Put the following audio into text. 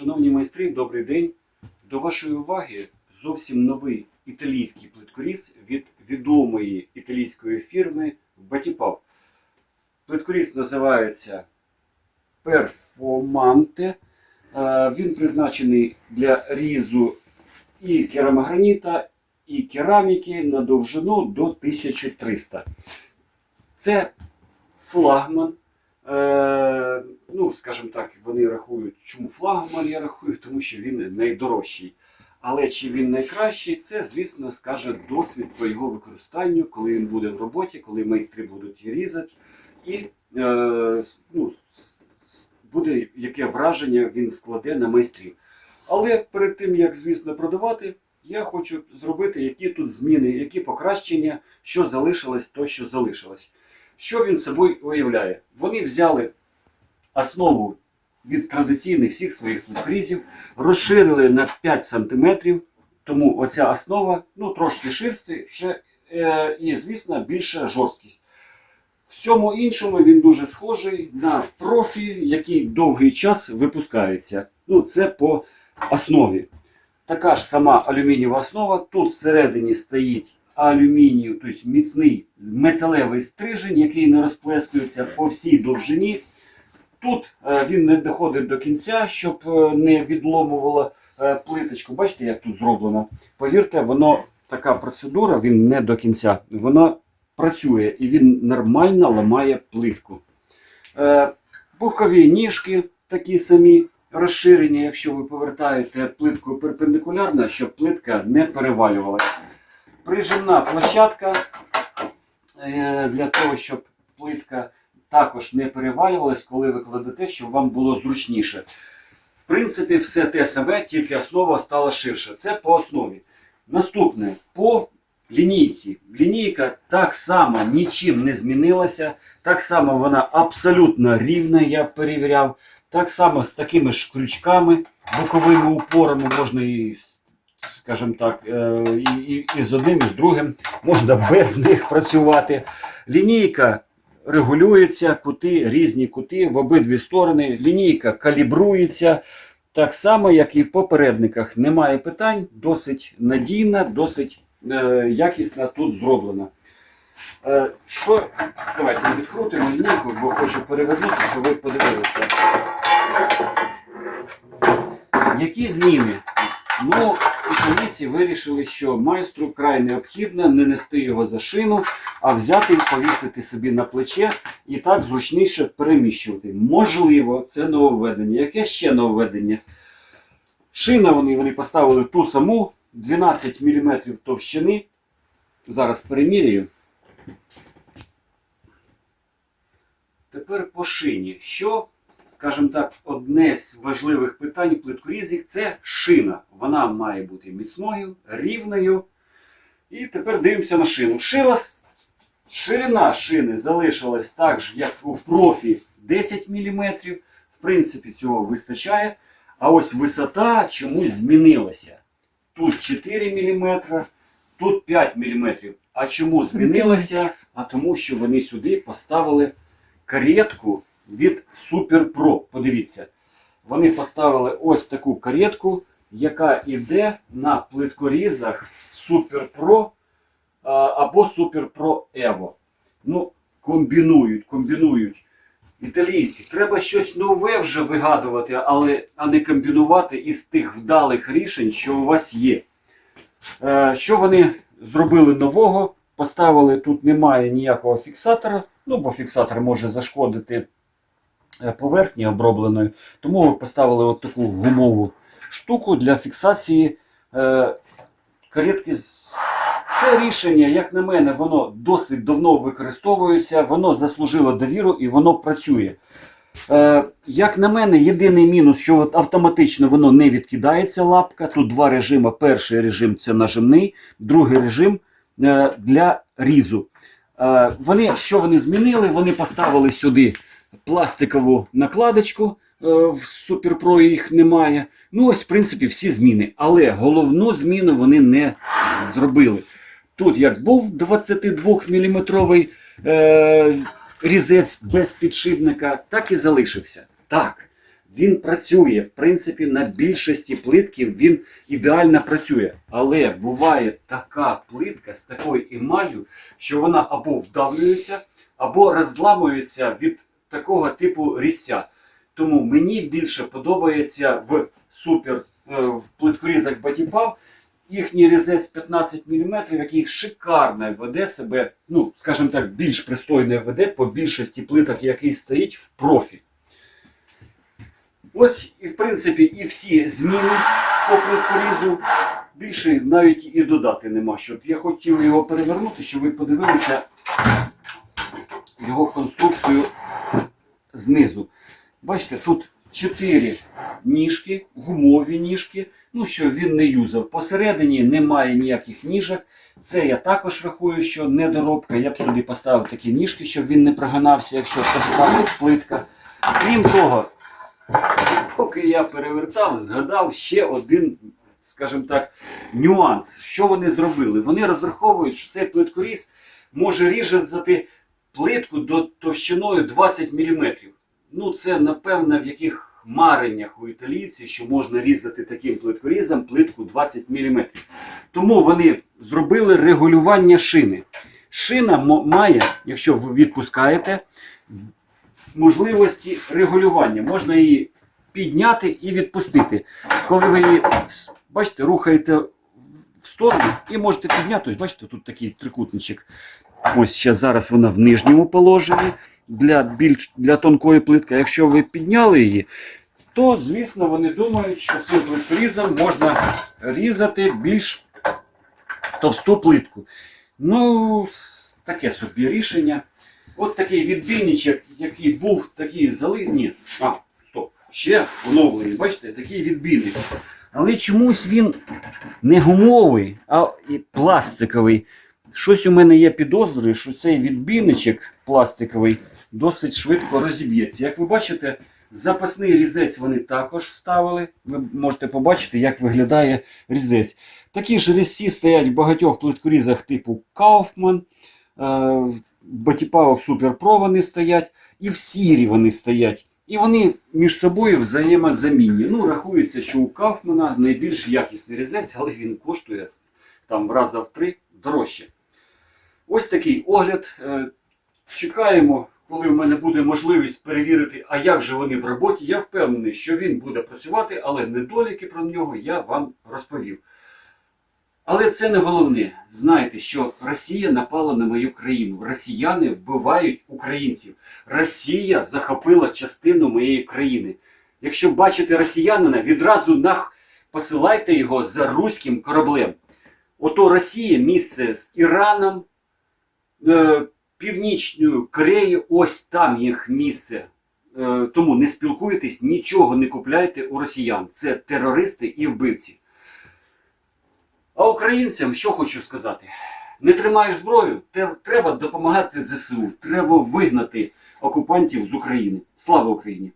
Шановні майстри, добрий день. До вашої уваги зовсім новий італійський плиткоріз від відомої італійської фірми Батіпав. Плиткоріз називається Performante. Е, Він призначений для різу і керамограніта, і кераміки на довжину до 1300. Це флагман. Е, ну, скажімо так, вони рахують, чому флагман я рахую, тому що він найдорожчий. Але чи він найкращий, це, звісно, скаже досвід по його використанню, коли він буде в роботі, коли майстри будуть різати, і е, ну, буде яке враження він складе на майстрів. Але перед тим, як, звісно, продавати, я хочу зробити, які тут зміни, які покращення, що залишилось, то що залишилось. Що він собою уявляє? Вони взяли основу від традиційних всіх своїх фрізів, розширили на 5 см, тому оця основа ну, трошки ширсти, ще, е, і, звісно, більша жорсткість. Всьому іншому він дуже схожий на профі, який довгий час випускається. Ну, це по основі. Така ж сама алюмінієва основа. Тут всередині стоїть алюмінію, тобто міцний металевий стрижень, який не розплескується по всій довжині. Тут е, він не доходить до кінця, щоб е, не відломувало е, плиточку. Бачите, як тут зроблено? Повірте, воно така процедура, він не до кінця. Вона працює і він нормально ламає плитку. Е, ніжки такі самі розширені, якщо ви повертаєте плитку перпендикулярно, щоб плитка не перевалювалася. Прижимна площадка е, для того, щоб плитка також не перевалювалась, коли ви кладете, щоб вам було зручніше. В принципі, все те саме, тільки основа стала ширша. Це по основі. Наступне по лінійці. Лінійка так само нічим не змінилася. Так само вона абсолютно рівна, я перевіряв. Так само з такими ж крючками, боковими упорами можна і, скажімо так, е, і, і, і з одним, і з другим, можна без них працювати. Лінійка регулюється, кути, різні кути в обидві сторони. Лінійка калібрується. Так само, як і в попередниках. Немає питань, досить надійна, досить е, якісно тут зроблена. Е, що, давайте ми відкрутимо лінійку, бо хочу перевернути, щоб ви подивилися. Які зміни? Ну, італійці вирішили, що майстру край необхідно не нести його за шину, а взяти і повісити собі на плече і так зручніше переміщувати. Можливо, це нововведення. Яке ще нововведення? Шина вони, вони поставили ту саму 12 мм товщини. Зараз перемірюю. Тепер по шині. Що, скажімо так, одне з важливих питань плиткорізів це шина. Вона має бути міцною, рівною. І тепер дивимося на шину. Шила, ширина шини залишилась так ж, як у профі 10 мм. В принципі, цього вистачає. А ось висота чомусь змінилася. Тут 4 мм, тут 5 мм. А чому змінилося? А тому, що вони сюди поставили каретку від Super. Подивіться, вони поставили ось таку каретку, яка йде на плиткорізах Super Pro або Super Pro Evo. Ну, комбінують, комбінують. Італійці, треба щось нове вже вигадувати, але а не комбінувати із тих вдалих рішень, що у вас є. Е, що вони зробили нового? Поставили тут немає ніякого фіксатора, ну бо фіксатор може зашкодити поверхні обробленої. Тому поставили от таку гумову штуку для фіксації е, каретки. Це рішення, як на мене, воно досить давно використовується, воно заслужило довіру і воно працює. Е, як на мене, єдиний мінус, що от автоматично воно не відкидається лапка. Тут два режими. Перший режим це нажимний, другий режим е, для різу. Е, вони, що вони змінили? Вони поставили сюди пластикову накладочку. е, В Pro їх немає. Ну, ось, в принципі, всі зміни. Але головну зміну вони не зробили. Тут як був 22-мм е, різець без підшипника, так і залишився. Так, Він працює, в принципі, на більшості плитків він ідеально працює. Але буває така плитка з такою емаллю, що вона або вдавлюється, або розламується від такого типу різця. Тому мені більше подобається в супер е, в плиткорізах Батіпав їхній різець 15 мм, який шикарно веде себе, ну, скажімо так, більш пристойно веде по більшості плиток, який стоїть в профі. Ось, і в принципі, і всі зміни по плиткорізу. Більше навіть і додати нема. що. Я хотів його перевернути, щоб ви подивилися його конструкцію знизу. Бачите, тут чотири ніжки, гумові ніжки, ну що він не юзав. Посередині немає ніяких ніжок. Це я також рахую, що недоробка. Я б сюди поставив такі ніжки, щоб він не проганався, якщо це плитка. Крім того, поки я перевертав, згадав ще один, скажімо так, нюанс. Що вони зробили? Вони розраховують, що цей плиткоріз може різати плитку до товщиною 20 мм. Ну, це напевно в яких мареннях у італійців, що можна різати таким плиткорізом плитку 20 мм. Тому вони зробили регулювання шини. Шина має, якщо ви відпускаєте, можливості регулювання. Можна її підняти і відпустити. Коли ви її, бачите, рухаєте в сторону і можете підняти. Ось бачите, тут такий трикутничок. Ось ще зараз вона в нижньому положенні для більш для тонкої плитки. Якщо ви підняли її, то звісно вони думають, що цим плиткорізом можна різати більш товсту плитку. Ну, таке собі рішення. От такий відбійничок, який був такий зали... Ні, а, стоп, ще оновлений. Бачите, такий відбійник. Але чомусь він не гумовий, а пластиковий. Щось у мене є підозри, що цей відбійничок пластиковий досить швидко розіб'ється. Як ви бачите, запасний різець вони також вставили. Ви можете побачити, як виглядає різець. Такі ж різці стоять в багатьох плиткорізах типу Kaufman, е, Батіпао Super Pro вони стоять, і в Сірі вони стоять. І вони між собою взаємозамінні. Ну, рахується, що у Кауфмана найбільш якісний різець, але він коштує там в раза в три дорожче. Ось такий огляд. Е, Чекаємо, коли в мене буде можливість перевірити, а як же вони в роботі. Я впевнений, що він буде працювати, але недоліки про нього я вам розповів. Але це не головне. Знайте, що Росія напала на мою країну. Росіяни вбивають українців. Росія захопила частину моєї країни. Якщо бачите росіянина, відразу нах посилайте його за руським кораблем. Ото Росія місце з Іраном, е, Північною Кореєю, ось там їх місце. Е, тому не спілкуйтесь, нічого не купляйте у росіян. Це терористи і вбивці. А українцям що хочу сказати? Не тримаєш зброю, треба допомагати ЗСУ, треба вигнати окупантів з України. Слава Україні!